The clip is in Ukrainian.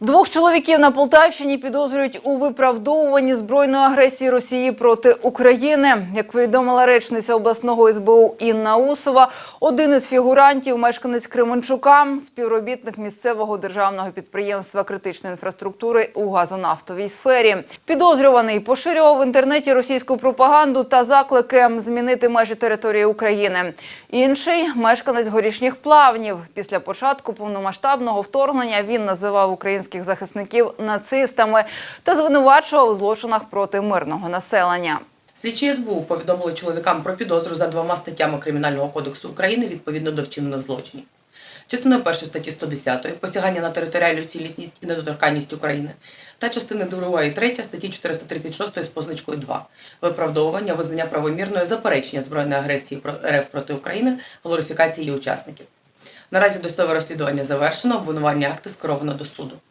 Двох чоловіків на Полтавщині підозрюють у виправдовуванні збройної агресії Росії проти України. Як повідомила речниця обласного СБУ Інна Усова, один із фігурантів, мешканець Кременчука, співробітник місцевого державного підприємства критичної інфраструктури у газонафтовій сфері. Підозрюваний поширював в інтернеті російську пропаганду та заклики змінити межі території України. Інший мешканець горішніх плавнів. Після початку повномасштабного вторгнення він називав українських захисників нацистами та звинувачував у злочинах проти мирного населення. Слідчі СБУ повідомили чоловікам про підозру за двома статтями Кримінального кодексу України відповідно до вчинених злочинів. Частиною першої статті 110 посягання на територіальну цілісність і недоторканність України та частини 2 і 3 статті 436 з позначкою 2 виправдовування, визнання правомірної заперечення збройної агресії РФ проти України, глорифікації її учасників. Наразі досудове розслідування завершено, обвинувальні акти скеровано до суду.